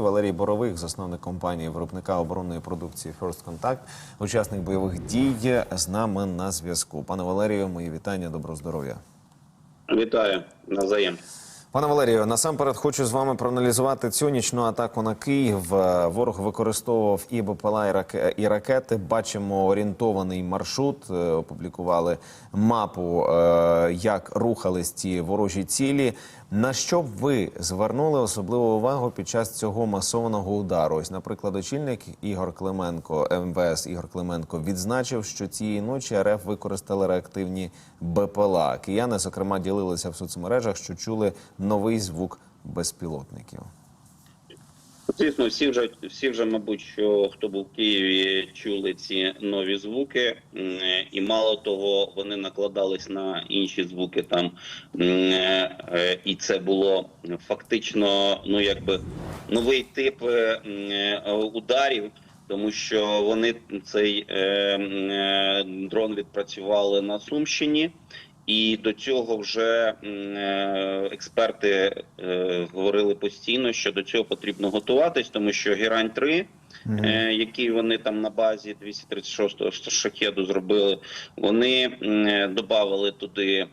Валерій Борових, засновник компанії виробника оборонної продукції First Contact, учасник бойових дій з нами на зв'язку. Пане Валерію, мої вітання, доброго здоров'я. Вітаю навзаєм. Пане Валерію, насамперед хочу з вами проаналізувати цю нічну атаку на Київ. Е, Ворог використовував і БПЛА, і ракети. Бачимо орієнтований маршрут. Е, Опублікували мапу, е, як рухались ці ворожі цілі. На що б ви звернули особливу увагу під час цього масованого удару? Ось, наприклад, очільник Ігор Клименко, МВС Ігор Клименко, відзначив, що цієї ночі РФ використали реактивні БПЛА. Кияни, зокрема, ділилися в соцмережах, що чули новий звук безпілотників. Звісно, всі вже всі вже, мабуть, що хто був в Києві, чули ці нові звуки, і мало того, вони накладались на інші звуки там, е, і це було фактично, ну якби новий тип е, е, ударів. Тому що вони цей дрон відпрацювали на Сумщині, і до цього вже е, експерти е, говорили постійно, що до цього потрібно готуватись, тому що Герань 3 е, який вони там на базі 236-го шахеду зробили, вони додали туди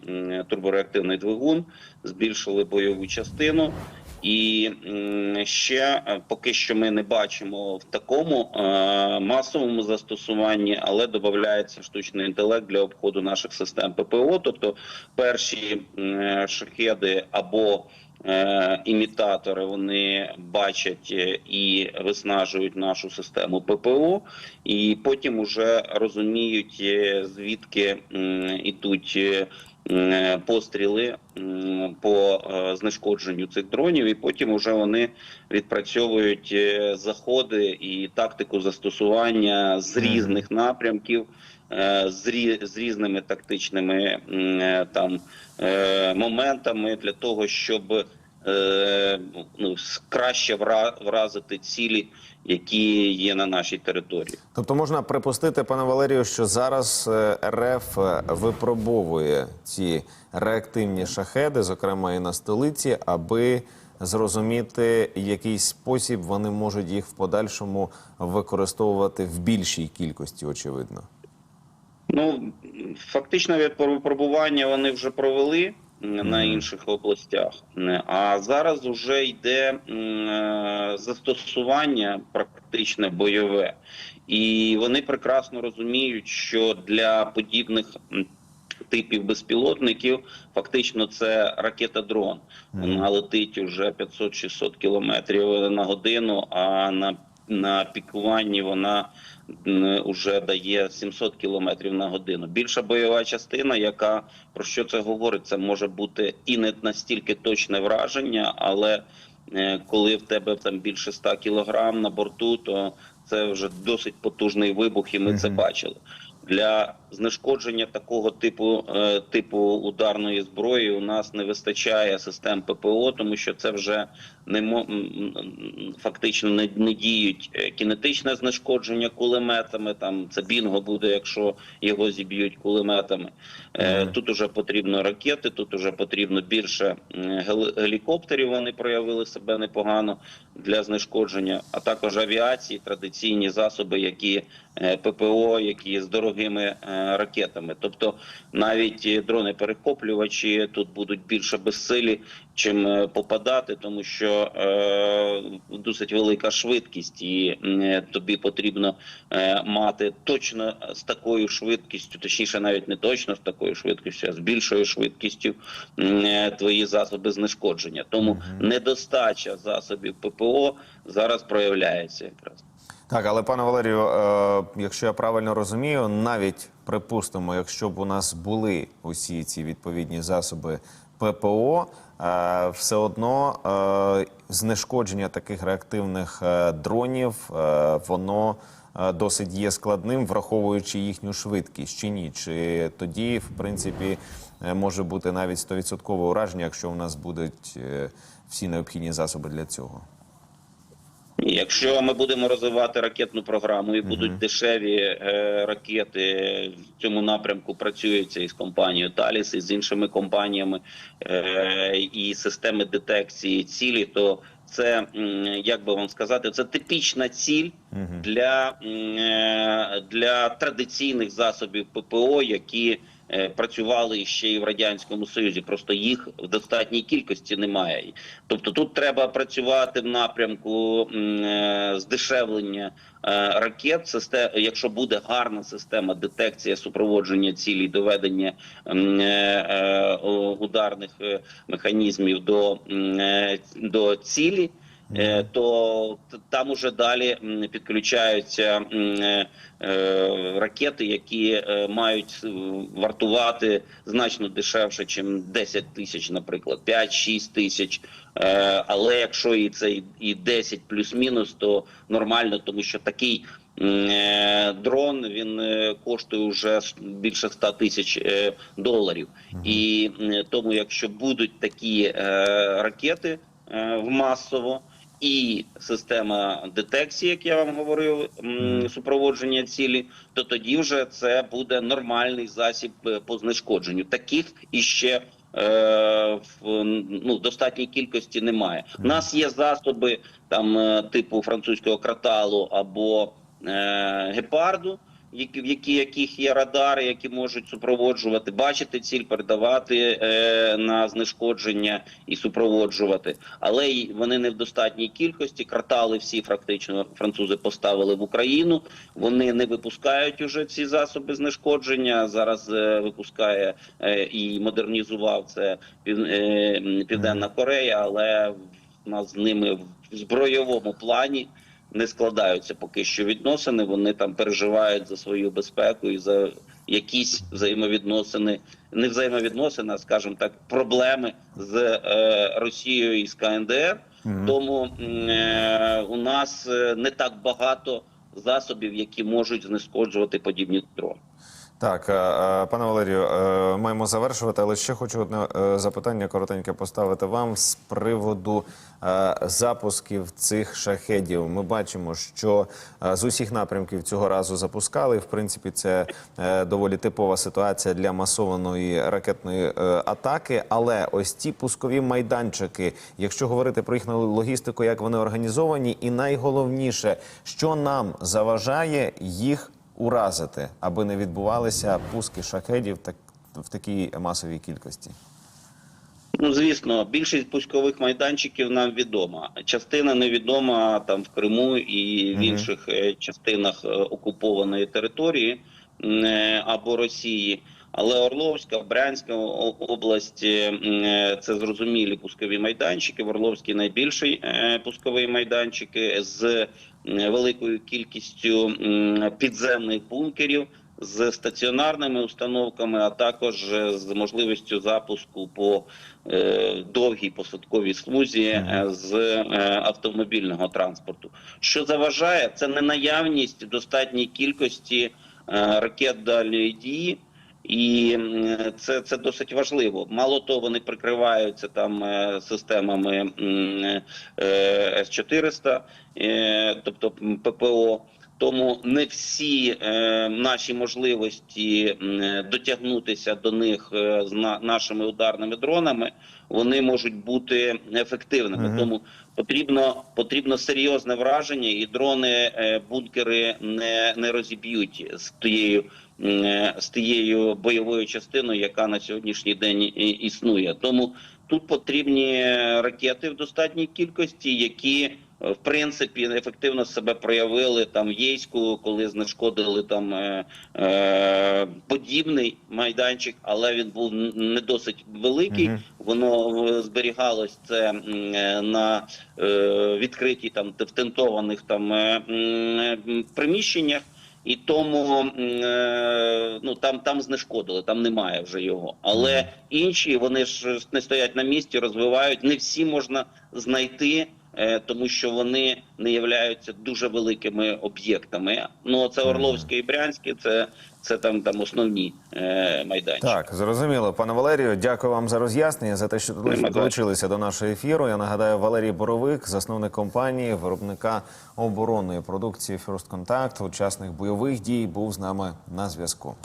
турбореактивний двигун, збільшили бойову частину. І ще е, поки що ми не бачимо в такому е, масовому застосуванні, але додається штучний інтелект для обходу наших систем ППО. Тобто перші шахеди або е, імітатори вони бачать і виснажують нашу систему ППО, і потім уже розуміють, звідки ідуть. Е, Постріли по е, знешкодженню цих дронів, і потім вже вони відпрацьовують е, заходи і тактику застосування з різних напрямків, з, різними тактичними там моментами для того, щоб ну, краще вразити цілі, які є на нашій території. Тобто можна припустити, пане Валерію, що зараз е, РФ випробовує ці реактивні шахеди, зокрема і на столиці, аби зрозуміти, який спосіб вони можуть їх в подальшому використовувати в більшій кількості, очевидно. Ну фактично від випробування вони вже провели на інших областях, а зараз вже йде е, застосування практичне бойове, і вони прекрасно розуміють, що для подібних. Типів безпілотників фактично це ракета-дрон. Вона летить уже 500-600 кілометрів на годину, а на, на пікуванні вона вже дає 700 кілометрів на годину. Більша бойова частина, яка про що це говорить, це може бути і не настільки точне враження, але е, коли в тебе там більше 100 кілограм на борту, то це вже досить потужний вибух, і ми це бачили. Для знешкодження такого типу е, типу ударної зброї у нас не вистачає систем ППО, тому що це вже не фактично не, не діють е, кінетичне знешкодження кулеметами. Там це бінго буде, якщо його зіб'ють кулеметами. Е, Тут уже потрібно ракети, тут уже потрібно більше гелікоптерів. Вони проявили себе непогано для знешкодження, а також авіації, традиційні засоби, які ППО, які з дорогими ракетами. Тобто навіть е, дрони-перехоплювачі тут будуть більше безсилі, чим е, попадати, тому що е, досить велика швидкість, і м, тобі потрібно е, мати точно з такою швидкістю, точніше, навіть не точно з такою швидкістю, а з більшою швидкістю е, твої засоби знешкодження. Тому недостача засобів ППО зараз проявляється якраз. Так, але пане Валерію, е, якщо я правильно розумію, навіть припустимо, якщо б у нас були усі ці відповідні засоби ППО, е, все одно е, знешкодження таких реактивних е, дронів, е, воно е, досить є складним, враховуючи їхню швидкість чи ні? Чи тоді, в принципі, е, може бути навіть 100% ураження, якщо у нас будуть е, всі необхідні засоби для цього? Якщо ми будемо розвивати ракетну програму і будуть дешеві е, ракети в цьому напрямку працюються із компанією Таліс і з іншими компаніями е, і системи детекції цілі, то це як би вам сказати, це типічна ціль для, е, для традиційних засобів ППО, які працювали ще і в радянському союзі. Просто їх в достатній кількості немає. Тобто тут треба працювати в напрямку е, здешевлення е, ракет. Систе- якщо буде гарна система детекції, супроводження цілі, доведення е, е, ударних е, механізмів до, е, до цілі. Е, То там уже далі підключаються е, е, ракети, які мають вартувати значно дешевше, ніж 10 тисяч, наприклад, 5-6 тисяч. Але якщо і це і- і 10 плюс-мінус, то нормально, тому що такий. Дрон він коштує вже більше 100 тисяч доларів, і тому, якщо будуть такі ракети в масово, і система детекції, як я вам говорив, супроводження цілі, то тоді вже це буде нормальний засіб е, по знешкодженню. Таких іще е, в ну, достатній кількості немає. У нас є засоби там е, типу французького краталу або е, гепарду. Які в які яких є радари, які можуть супроводжувати, бачити ціль, передавати е, на знешкодження і супроводжувати, але вони не в достатній кількості. Квартали всі практично французи поставили в Україну. Вони не випускають уже ці засоби знешкодження. Зараз е, випускає е, і модернізував це Пів, е, Південна Корея, але в нас з ними в збройовому плані не складаються поки що відносини. Вони там переживають за свою безпеку і за якісь взаємовідносини, не взаємовідносини, а скажімо так, проблеми з е, Росією і з КНДР. Тому е, у нас е, не так багато засобів, які можуть знешкоджувати подібні дрони. Так, е, е, пане Валерію, е, маємо завершувати, але ще хочу одне запитання коротеньке поставити вам з приводу запусків цих шахедів. Ми бачимо, що з усіх напрямків цього разу запускали. В принципі, це доволі типова ситуація для масованої ракетної атаки. Але ось ці пускові майданчики, якщо говорити про їхню логістику, як вони організовані, і найголовніше, що нам заважає їх уразити, аби не відбувалися пуски шахедів так в такій масовій кількості. Ну, звісно, більшість пускових майданчиків нам відома. Частина невідома там в Криму і в інших е, частинах е, окупованої території е, або Росії. Але Орловська, Брянська область е, це зрозумілі пускові майданчики. В Орловській найбільший е, пусковий майданчик з великою кількістю підземних бункерів з стаціонарними установками, а також з можливістю запуску по е, довгій посадковій смузі е, з е, автомобільного транспорту. Що заважає, це не наявність достатньої кількості е, ракет дальньої дії. І це, це досить важливо. Мало того, вони прикриваються там е, системами е, С-400, е, тобто ППО. Тому не всі е, наші можливості дотягнутися до них е, з на, нашими ударними дронами вони можуть бути ефективними. Мгм. Тому потрібно потрібно серйозне враження, і дрони е, бункери не, не розіб'ють з тією з тією бойовою частиною, яка на сьогоднішній день існує. Тому тут потрібні ракети в достатній кількості, які е, в принципі ефективно себе проявили там в Єйську, коли знешкодили там е, е, подібний майданчик, але він був не досить великий. Мгм. Воно е, зберігалось це е, на е, відкритій там тентованих там е, е, приміщеннях. І тому е, ну там там знешкодили, там немає вже його. Але інші вони ж не стоять на місці, розвивають. Не всі можна знайти, тому що вони не являються дуже великими об'єктами. Ну це Орловське і Брянське, це, це там там основні е, майданчики. Так, зрозуміло, пане Валерію. Дякую вам за роз'яснення за те, що долучилися до нашого ефіру. Я нагадаю, Валерій Боровик, засновник компанії, виробника оборонної продукції First Contact, учасник бойових дій, був з нами на зв'язку.